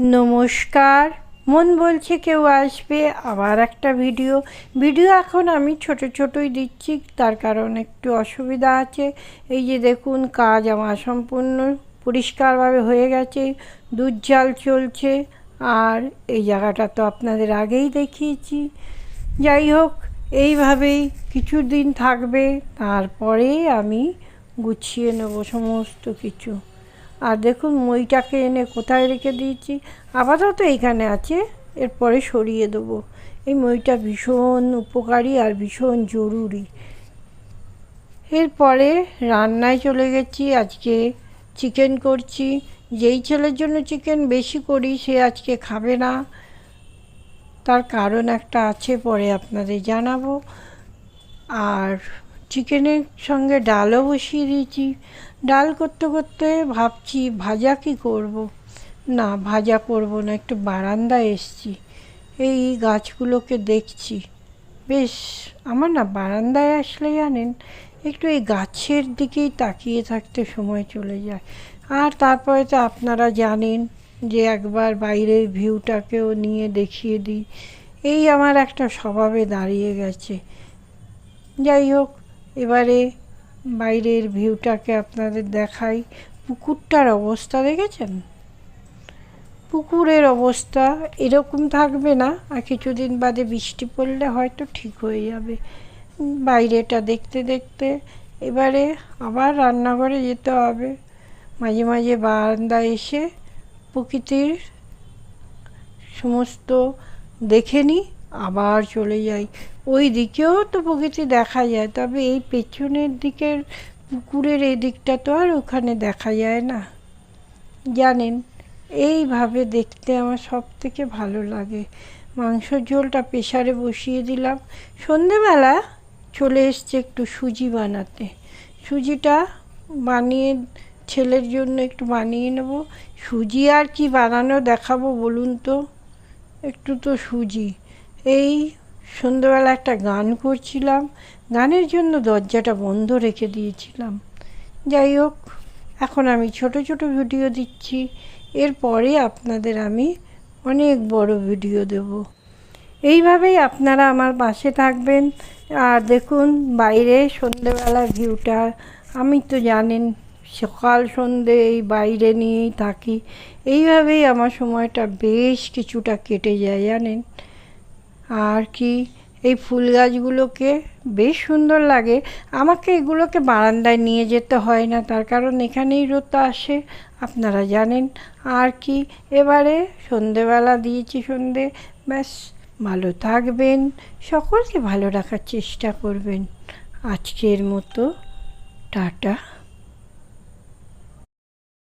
নমস্কার। মন বলছে কেউ আসবে, আবার একটা ভিডিও। ভিডিও এখন আমি ছোট ছোটই দিচ্ছি, তার কারণ একটু অসুবিধা আছে। এই যে দেখুন, কাজ আমার সম্পূর্ণ পরিষ্কারভাবে হয়ে গেছে দুধ জাল চলছে। আর এই জায়গাটা তো আপনাদের আগেই দেখিয়েছি। যাই হোক, এইভাবেই কিছু দিন থাকবে, তারপরে আমি গুছিয়ে নেব সমস্ত কিছু। আর দেখুন মইটাকে এনে কোথায় রেখে দিয়েছি? আপাতত এইখানে আছে, এরপরে সরিয়ে দেবো। এই মইটা ভীষণ উপকারী আর ভীষণ জরুরি। এরপরে রান্নায় চলে গেছি, আজকে চিকেন করছি। যেই ছেলের জন্য চিকেন বেশি করি, সে আজকে খাবে না। তার কারণ একটা আছে, পরে আপনাদের জানাব। আর চিকেনের সঙ্গে ডালও বসিয়ে দিয়েছি। ডাল করতে করতে ভাবছি, ভাজা কি করব। না, ভাজা করব না, একটু বারান্দায় এসছি। এই গাছগুলোকে দেখছি। বেশ, আমার না বারান্দায় আসলে জানেন, একটু এই গাছের দিকেই তাকিয়ে থাকতে সময় চলে যায়। আর তারপরে তো আপনারা জানেন যে একবার বাইরের ভিউটাকেও নিয়ে দেখিয়ে দিই। এই আমার একটা স্বভাবে দাঁড়িয়ে গেছে। যাই হোক এবারে বাইরের ভিউটাকে আপনাদের দেখাই। পুকুরটার অবস্থা দেখেছেন? পুকুরের অবস্থা এরকম থাকবে না, আর কিছুদিন বাদে বৃষ্টি পড়লে হয়তো ঠিক হয়ে যাবে। বাইরেটা দেখতে দেখতে এবারে আবার রান্নাঘরে যেতে হবে। মাঝে মাঝে বারান্দা এসে প্রকৃতির সমস্ত দেখে নিই। আবার চলে যাই। ওই দিকেও তো প্রকৃতি দেখা যায়, তবে এই পেছনের দিকের পুকুরের এই দিকটা তো আর ওখানে দেখা যায় না। জানেন, এইভাবে দেখতে আমার সব থেকে ভালো লাগে। মাংসর ঝোলটা প্রেশারে বসিয়ে দিলাম। সন্ধেবেলা চলে এসছে একটু সুজি বানাতে। সুজিটা বানিয়ে, ছেলের জন্য একটু বানিয়ে নেব। সুজি আর কি বানানো দেখাবো বলুন তো? একটু তো সুজি। এই সন্ধ্যেবেলা একটা গান করছিলাম। গানের জন্য দরজাটা বন্ধ রেখে দিয়েছিলাম। যাই হোক, এখন আমি ছোট ছোট ভিডিও দিচ্ছি। এরপরে আপনাদের আমি অনেক বড় ভিডিও দেব। এইভাবেই আপনারা আমার পাশে থাকবেন। আর দেখুন, বাইরে সন্ধেবেলা ভিউটা। আমি তো জানেন, সকাল সন্ধে এই বাইরে নিয়েই থাকি। এইভাবেই আমার সময়টা বেশ কিছুটা কেটে যায়, জানেন? আর কি, এই ফুল গাছগুলোকে বেশ সুন্দর লাগে। আমাকে এগুলোকে বারান্দায় নিয়ে যেতে হয় না, তার কারণ এখানেই রোদ আসে, আপনারা জানেন। আর কি, এবারে সন্ধেবেলা দিয়েছি সন্ধে, ব্যাস, ভালো থাকবেন, সকলকে ভালো রাখার চেষ্টা করবেন। আজকের মতো, টাটা।